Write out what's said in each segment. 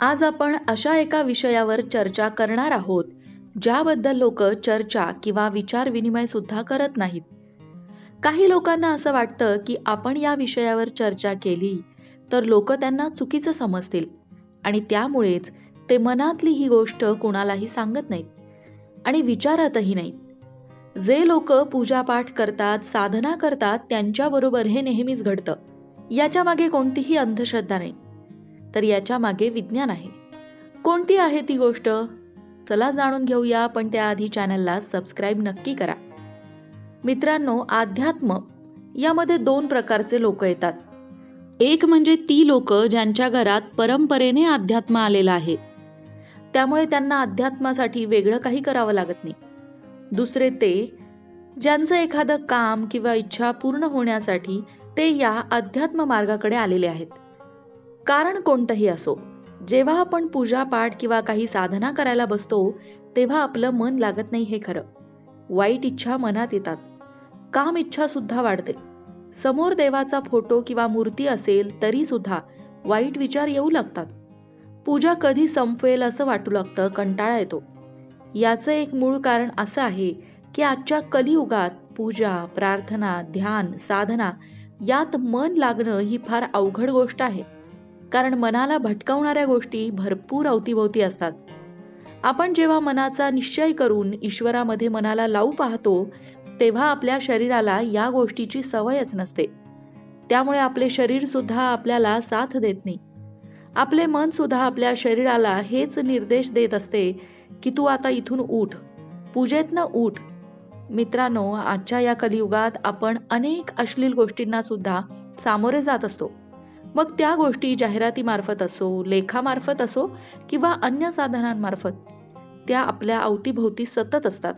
आज आपण अशा एका विषयावर चर्चा करणार आहोत ज्याबद्दल लोक चर्चा किंवा विचार विनिमय सुद्धा करत नाहीत. काही लोकांना असं वाटतं की आपण या विषयावर चर्चा केली तर लोक त्यांना चुकीचं समजतील आणि त्यामुळेच ते मनातली ही गोष्ट कोणालाही सांगत नाहीत आणि विचारतही नाहीत. जे लोक पूजापाठ करतात साधना करतात त्यांच्याबरोबर हे नेहमीच घडतं. याच्या मागे कोणतीही अंधश्रद्धा नाही. तर याच्या मागे विज्ञान आहे. कोणती आहे ती गोष्ट? चला जाणून घेऊया पण त्याआधी चॅनलला सबस्क्राईब नक्की करा. मित्रांनो अध्यात्म यामध्ये दोन प्रकारचे लोक येतात. एक म्हणजे ती लोक ज्यांच्या घरात परंपरेने अध्यात्म आलेला आहे. त्यामुळे त्यांना अध्यात्मासाठी वेगळं काही करावं लागत नाही. दुसरे ते ज्यांचं एखादं काम किंवा इच्छा पूर्ण होण्यासाठी ते या अध्यात्म मार्गाकडे आलेले आहेत. कारण कोणतंही असो जेव्हा आपण पूजापाठ किंवा काही साधना करायला बसतो तेव्हा आपलं मन लागत नाही हे खरं. वाईट इच्छा मनात येतात. काम इच्छा सुद्धा वाढते. समोर देवाचा फोटो किंवा मूर्ती असेल तरी सुद्धा वाईट विचार येऊ लागतात. पूजा कधी संपवेल असं वाटू लागतं कंटाळा येतो. याचं एक मूळ कारण असं आहे की आजच्या कलियुगात पूजा प्रार्थना ध्यान साधना यात मन लागणं ही फार अवघड गोष्ट आहे. कारण मनाला भटकावणाऱ्या गोष्टी भरपूर अवतीभोवती असतात. आपण जेव्हा मनाचा निश्चय करून ईश्वरामध्ये मनाला लावू पाहतो तेव्हा आपल्या शरीराला या गोष्टीची सवयच नसते. त्यामुळे आपले शरीर सुद्धा आपल्याला साथ देत नाही. आपले मन सुद्धा आपल्या शरीराला हेच निर्देश देत असते की तू आता इथून उठ. पूजेतनं उठ. मित्रांनो आजच्या या कलियुगात आपण अनेक अश्लील गोष्टींना सुद्धा सामोरे जात असतो. मग त्या गोष्टी जाहिरातीमार्फत असो लेखामार्फत असो किंवा अन्य साधनांमार्फत त्या आपल्या अवतीभोवती सतत असतात.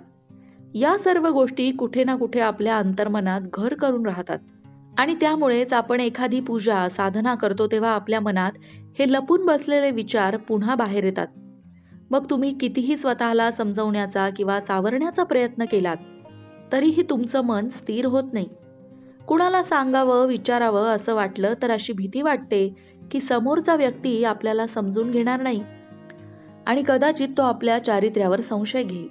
या सर्व गोष्टी कुठे ना कुठे आपल्या अंतर्मनात घर करून राहतात आणि त्यामुळेच आपण एखादी पूजा साधना करतो तेव्हा आपल्या मनात हे लपून बसलेले विचार पुन्हा बाहेर येतात. मग तुम्ही कितीही स्वतःला समजवण्याचा किंवा सावरण्याचा प्रयत्न केलात तरीही तुमचं मन स्थिर होत नाही. कुणाला सांगावं विचारावं असं वाटलं तर अशी भीती वाटते की समोरचा व्यक्ती आपल्याला समजून घेणार नाही आणि कदाचित तो आपल्या चारित्र्यावर संशय घेईल.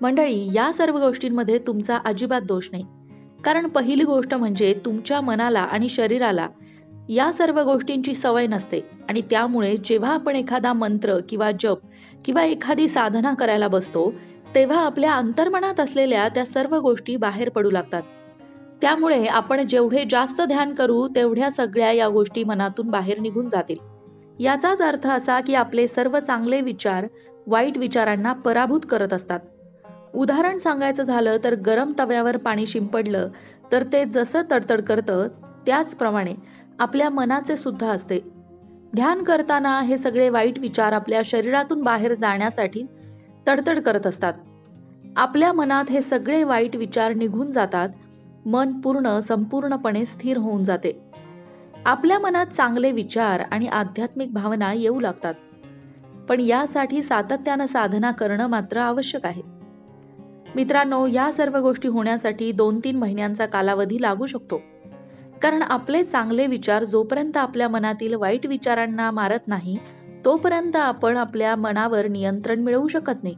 मंडळी या सर्व गोष्टींमध्ये तुमचा अजिबात दोष नाही. कारण पहिली गोष्ट म्हणजे तुमच्या मनाला आणि शरीराला या सर्व गोष्टींची सवय नसते आणि त्यामुळे जेव्हा आपण एखादा मंत्र किंवा जप किंवा एखादी साधना करायला बसतो तेव्हा आपल्या अंतर्मनात असलेल्या त्या सर्व गोष्टी बाहेर पडू लागतात. त्यामुळे आपण जेवढे जास्त ध्यान करू तेवढ्या सगळ्या या गोष्टी मनातून बाहेर निघून जातील. याचाच अर्थ असा की आपले सर्व चांगले विचार वाईट विचारांना पराभूत करत असतात. उदाहरण सांगायचं झालं तर गरम तव्यावर पाणी शिंपडलं तर ते जसं तडतड करतं त्याचप्रमाणे आपल्या मनाचे सुद्धा असते. ध्यान करताना हे सगळे वाईट विचार आपल्या शरीरातून बाहेर जाण्यासाठी तडतड करत असतात. आपल्या मनात हे सगळे वाईट विचार निघून जातात मन पूर्ण संपूर्णपणे स्थिर होऊन जाते. आपल्या मनात चांगले विचार आणि आध्यात्मिक भावना येऊ लागतात. पण यासाठी सातत्यानं साधना करणं मात्र आवश्यक आहे. मित्रांनो या सर्व गोष्टी होण्यासाठी दोन तीन महिन्यांचा कालावधी लागू शकतो. कारण आपले चांगले विचार जोपर्यंत आपल्या मनातील वाईट विचारांना मारत नाही तोपर्यंत आपण आपल्या मनावर नियंत्रण मिळवू शकत नाही.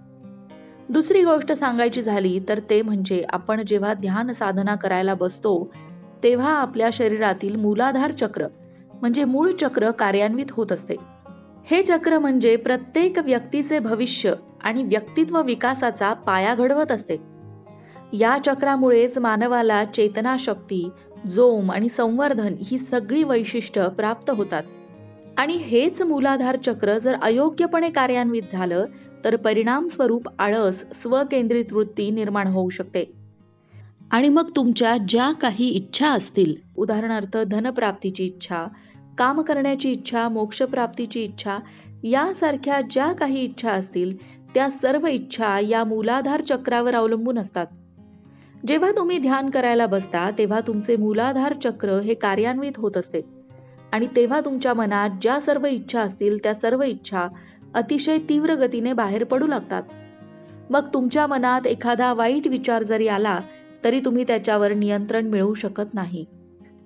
दुसरी गोष्ट सांगायची झाली तर ते म्हणजे आपण जेव्हा ध्यान साधना करायला बसतो तेव्हा आपल्या शरीरातील मूलाधार चक्र म्हणजे मूळ चक्र कार्यान्वित होत असते. हे चक्र म्हणजे प्रत्येक व्यक्तीचे भविष्य आणि व्यक्तित्व विकासाचा पाया घडवत असते. या चक्रामुळेच मानवाला चेतना शक्ती जोम आणि संवर्धन ही सगळी वैशिष्ट्य प्राप्त होतात. आणि हेच मूलाधार चक्र जर अयोग्यपणे कार्यान्वित झालं तर परिणाम स्वरूप आळस स्वकेंद्रित वृत्ती निर्माण होऊ शकते. आणि मग तुमच्या ज्या काही इच्छा असतील उदाहरणार्थ धनप्राप्तीची इच्छा काम करण्याची इच्छा मोक्षप्राप्तीची इच्छा यासारख्या ज्या काही इच्छा असतील त्या सर्व इच्छा या मूलाधार चक्रावर अवलंबून असतात. जेव्हा तुम्ही ध्यान करायला बसता तेव्हा तुमचे मूलाधार चक्र हे कार्यान्वित होत असते. आणि तेव्हा तुमच्या मनात ज्या सर्व इच्छा असतील त्या सर्व इच्छा अतिशय तीव्र गतीने बाहेर पडू लागतात. मग तुमच्या मनात एखादा वाईट विचार जरी आला तरी तुम्ही त्याच्यावर नियंत्रण मिळवू शकत नाही.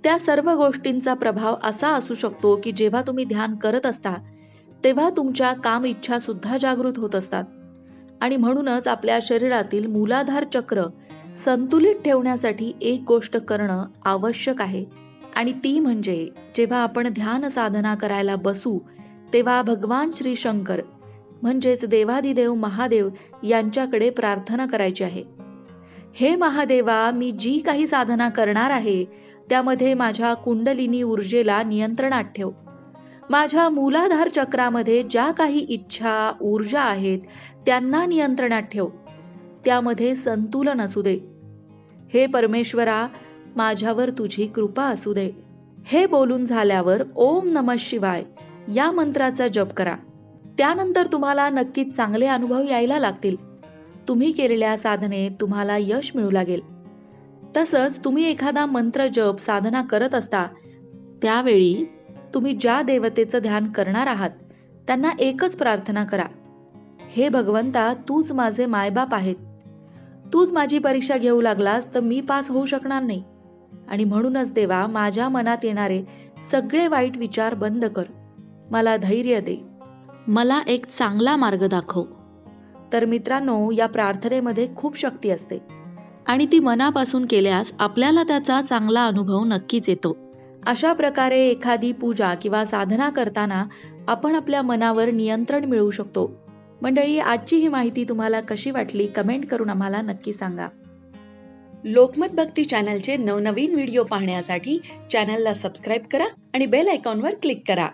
त्या सर्व गोष्टींचा प्रभाव असा असू शकतो की जेव्हा तुम्ही ध्यान करत असता तेव्हा तुमच्या काम इच्छा सुद्धा जागृत होत असतात. आणि म्हणूनच आपल्या शरीरातील मूलाधार चक्र संतुलित ठेवण्यासाठी एक गोष्ट करणं आवश्यक आहे. आणि ती म्हणजे जेव्हा आपण ध्यान साधना करायला बसू तेव्हा भगवान श्री शंकर म्हणजेच देवादिदेव महादेव यांच्याकडे प्रार्थना करायची आहे. हे महादेवा मी जी काही साधना करणार आहे त्यामध्ये माझ्या कुंडलिनी ऊर्जेला नियंत्रणात ठेव. माझ्या मूलाधार चक्रामध्ये ज्या काही इच्छा ऊर्जा आहेत त्यांना नियंत्रणात ठेव. त्यामध्ये संतुलन असू दे. हे परमेश्वरा माझ्यावर तुझी कृपा असू दे. हे बोलून झाल्यावर ओम नम शिवाय या मंत्राचा जप करा. त्यानंतर तुम्हाला नक्कीच चांगले अनुभव यायला लागतील. तुम्ही केलेल्या साधनेत तुम्हाला यश मिळू लागेल. तसंच तुम्ही एखादा मंत्र जप साधना करत असता त्यावेळी तुम्ही ज्या देवतेचं ध्यान करणार आहात त्यांना एकच प्रार्थना करा. हे भगवंता तूच माझे मायबाप आहेत. तूच माझी परीक्षा घेऊ लागलास तर मी पास होऊ शकणार नाही. आणि म्हणूनच देवा माझ्या मनात येणारे सगळे वाईट विचार बंद कर. मला धैर्य दे. मला एक चांगला मार्ग दाखव. तर मित्रांनो या प्रार्थनेमध्ये खूप शक्ती असते. आणि ती मनापासून केल्यास आपल्याला त्याचा चांगला अनुभव नक्कीच येतो. अशा प्रकारे एखादी पूजा किंवा साधना करताना आपण आपल्या मनावर नियंत्रण मिळवू शकतो. मंडळी आजची ही माहिती तुम्हाला कशी वाटली कमेंट करून आम्हाला नक्की सांगा. लोकमत भक्ती चॅनलचे नवनवीन व्हिडिओ पाहण्यासाठी चॅनलला सबस्क्राईब करा आणि बेल आयकॉनवर क्लिक करा.